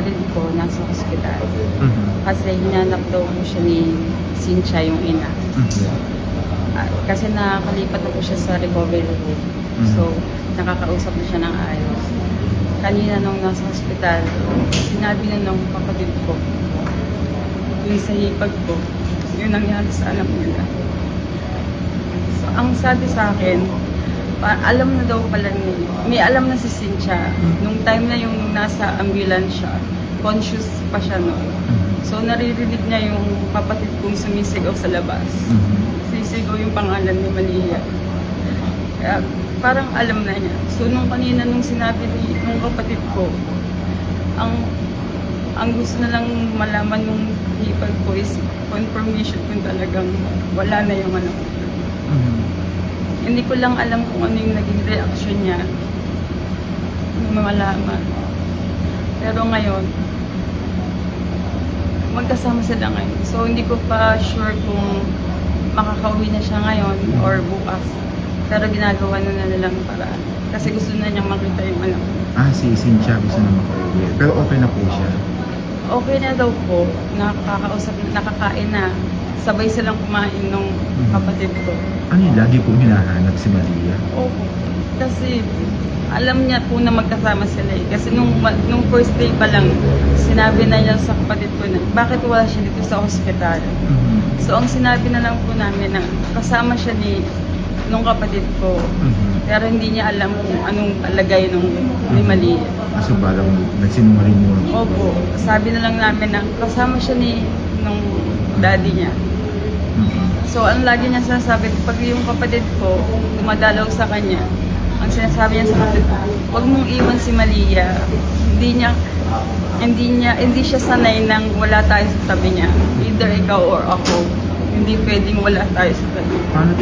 kapatid ko nasa hospital. Mhm. Kasi hinanap daw po siya ni Cynthia yung ina. Mhm. Ah, kasi nakakalipat na po siya sa recovery room. Mhm. So, nakakausap na siya ng ayos. Kanina nung nasa hospital, sinabi na nung kapatid ko, yung sa hipag ko, yun nangyari sa anak nila. So, ang sabi sa akin, alam na daw pala ni, may alam na si Cynthia, nung time na yung nasa ambulance siya, conscious pa siya noon. Mhm. So, naririnig niya yung kapatid kong sumisigaw sa labas Mhm. sisigaw yung pangalan ni Malia. Kaya parang alam na niya. So nung kanina nung sinabi ni nung kapatid ko, ang ang gusto na lang malaman nung hipag ko is confirmation kung talagang wala na yung anak ko. Hindi ko lang alam kung ano yung naging reaction niya nung malaman. Pero ngayon, magkasama sila ngayon. So hindi ko pa sure kung makakauwi na siya ngayon or bukas. Pero ginagawa na na nilang paraan. Kasi gusto na niyang makita yung anak. ko. Ah, si Cynthia gusto na makauwi. Pero okay na po siya. Okay na daw po, nakakausap, nakakain na. Sabay silang kumain nung kapatid ko. Ano yung lagi po hinahanap si Maria? Opo. Kasi alam niya po na magkasama sila eh. Kasi nung, nung first day pa lang, sinabi na niya sa kapatid ko na, bakit wala siya dito sa hospital? Mhm. So ang sinabi na lang po namin na kasama siya ni nung kapatid ko. Mhm. Pero hindi niya alam kung anong palagay nung ni Mali. Kaso parang nagsinungaling mo. Opo, sabi na lang namin na kasama siya ni nung daddy niya. So ang lagi niya sinasabi, pag yung kapatid ko dumadalaw sa kanya, ang sinasabi niya sa kapatid ko, huwag mong iwan si Malia. Hindi niya hindi niya hindi siya sanay nang wala tayo sa tabi niya. Either ikaw or ako. Hindi pwedeng wala tayo sa tabi. Paano